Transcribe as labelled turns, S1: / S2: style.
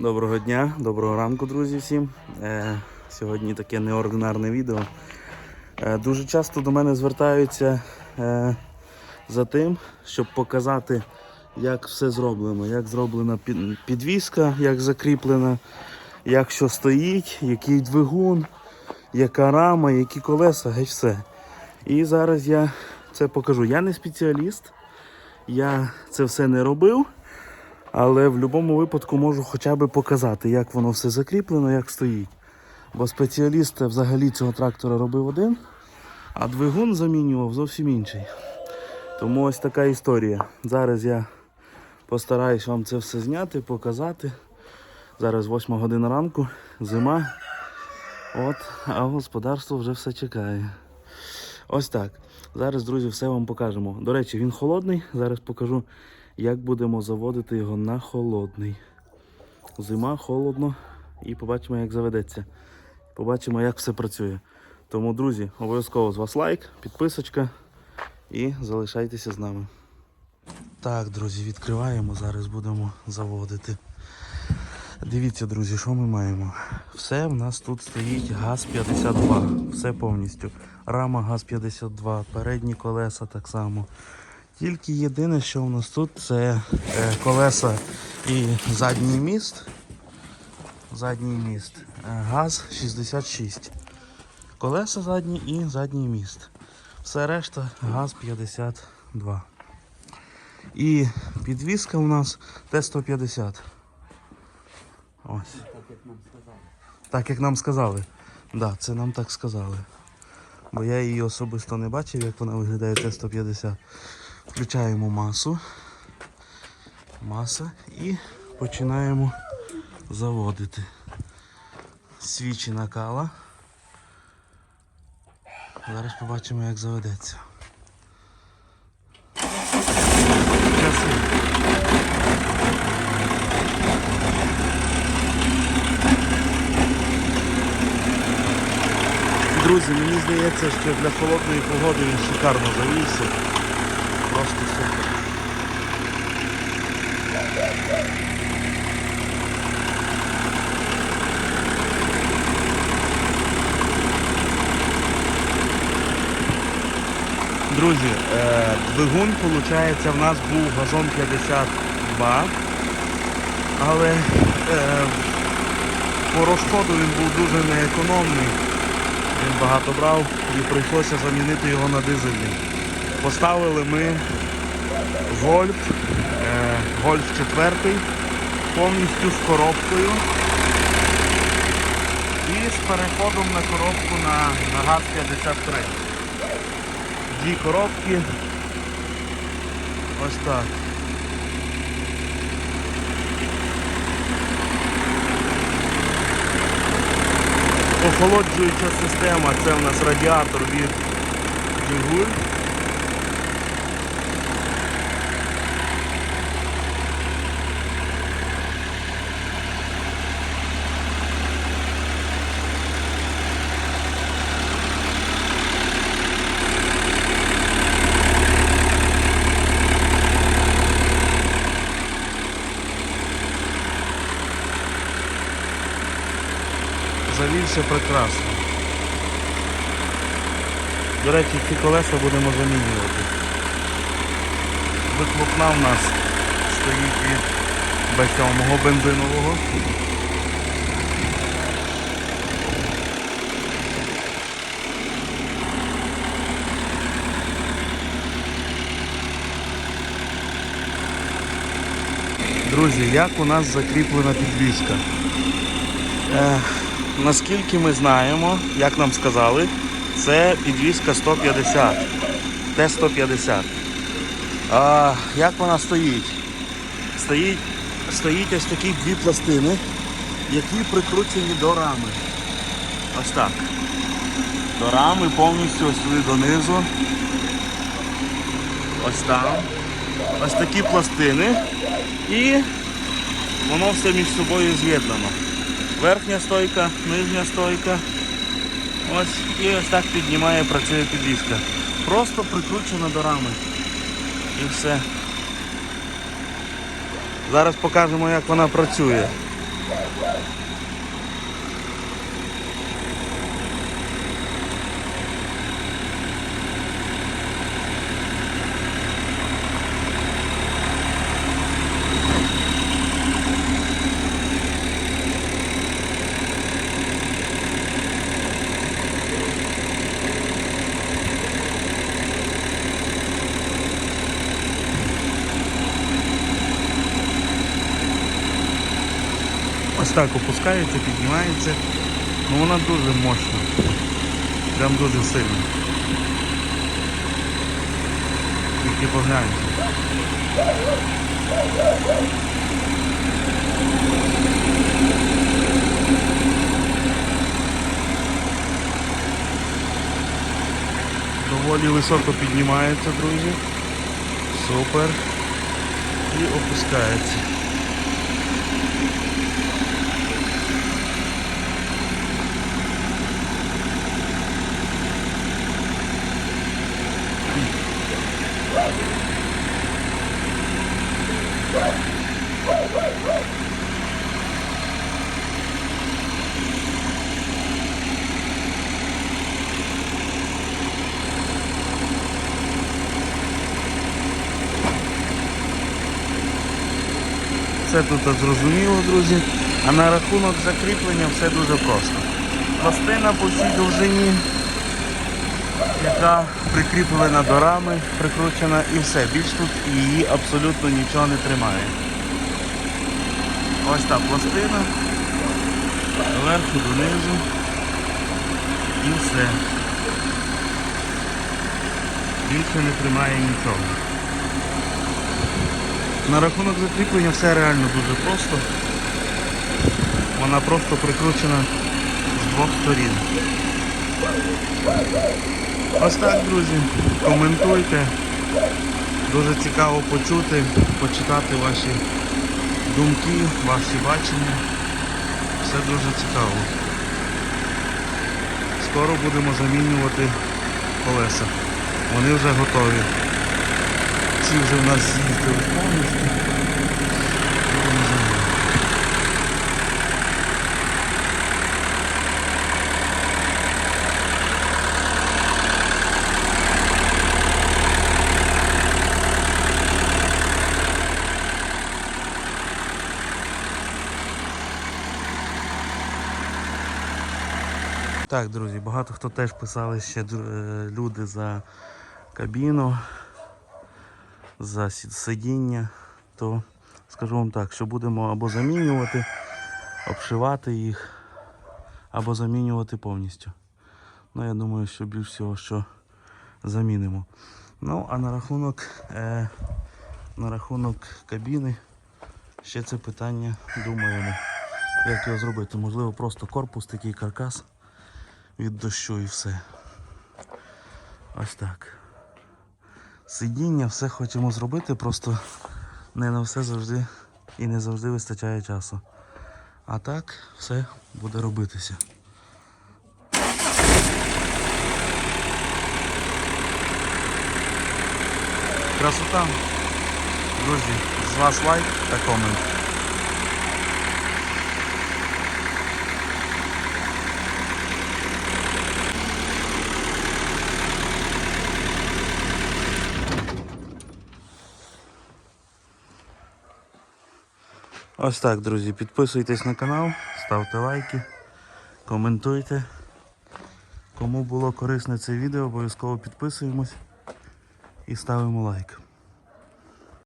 S1: Доброго дня, доброго ранку, друзі, всім. Е, сьогодні таке неординарне відео. Е, дуже часто до мене звертаються е, за тим, щоб показати, як все зроблено, як зроблена під- підвіска, як закріплена, як що стоїть, який двигун, яка рама, які колеса, геть все. І зараз я це покажу. Я не спеціаліст, я це все не робив. Але в будь-якому випадку можу хоча б показати, як воно все закріплено, як стоїть. Бо спеціаліст взагалі цього трактора робив один, а двигун замінював зовсім інший. Тому ось така історія. Зараз я постараюсь вам це все зняти, показати. Зараз 8 година ранку, зима. От, а господарство вже все чекає. Ось так. Зараз, друзі, все вам покажемо. До речі, він холодний. Зараз покажу, як будемо заводити його на холодний. Зима, холодно, і побачимо, як заведеться. Побачимо, як все працює. Тому, друзі, обов'язково з вас лайк, підписочка і залишайтеся з нами. Так, друзі, відкриваємо. Зараз будемо заводити. Дивіться, друзі, що ми маємо. Все в нас тут стоїть ГАЗ-52. Все повністю. Рама ГАЗ-52, передні колеса так само. Тільки єдине, що у нас тут, це е, колеса і задній міст. Задній міст. Е, ГАЗ-66. Колеса задні і задній міст. Все решта ГАЗ-52. І підвіска у нас Т-150. Ось. Так, як нам сказали. Так, да, це нам так сказали. Бо я її особисто не бачив, як вона виглядає Т-150. Включаємо масу. Маса і починаємо заводити. Свічі накала. Зараз побачимо, як заведеться. Друзі, мені здається, що для холодної погоди він шикарно завівся. Просто супер. Друзі, е, двигун, виходить, в нас був газон 52, але е, по розходу він був дуже неекономний. Він багато брав і прийшлося замінити його на дизельний. Поставили ми Гольф, е, Гольф 4 повністю з коробкою. І з переходом на коробку на, на ГАЗ-53. Дві коробки. Ось так. Охолоджуюча система, це у нас радіатор від Жигуль. Завівся прекрасно. До речі, ці колеса будемо замінювати. Вихлопна в нас стоїть від B7 бензинового. Друзі, як у нас закріплена підвізка? Е, наскільки ми знаємо, як нам сказали, це підвізка 150, Т-150. А як вона стоїть? Стоїть, стоїть ось такі дві пластини, які прикручені до рами. Ось так. До рами повністю ось сюди донизу. Ось там. Ось такі пластини. І воно все між собою з'єднано. Верхня стойка, нижня стойка. Ось і ось так піднімає, працює підвіска. Просто прикручена до рами. І все. Зараз покажемо, як вона працює. Ось так опускається, піднімається. Ну вона дуже мощна. Прям дуже сильна. Тільки погляньте. Доволі високо піднімається, друзі. Супер. І опускається. Все тут зрозуміло, друзі. А на рахунок закріплення все дуже просто. Пластина по всій довжині, яка прикріплена до рами, прикручена і все. Більш тут її абсолютно нічого не тримає. Ось та пластина. Зверху донизу. І все. Більше не тримає нічого. На рахунок закріплення все реально дуже просто. Вона просто прикручена з двох сторін. Ось так, друзі. Коментуйте. Дуже цікаво почути, почитати ваші думки, ваші бачення. Все дуже цікаво. Скоро будемо замінювати колеса. Вони вже готові. Ці вже в нас з'їздили повністю. Так, друзі, багато хто теж писали ще е, люди за кабіну, за сидіння, то скажу вам так, що будемо або замінювати, обшивати їх, або замінювати повністю. Ну, я думаю, що більш всього, що замінимо. Ну, а на рахунок, е, на рахунок кабіни, ще це питання думаємо, як його зробити. Можливо, просто корпус, такий каркас від дощу і все. Ось так. Сидіння, все хочемо зробити, просто не на все завжди і не завжди вистачає часу. А так все буде робитися. Красота. Друзі, з вас лайк та комент. Ось так, друзі. Підписуйтесь на канал, ставте лайки, коментуйте. Кому було корисне це відео, обов'язково підписуємось і ставимо лайк.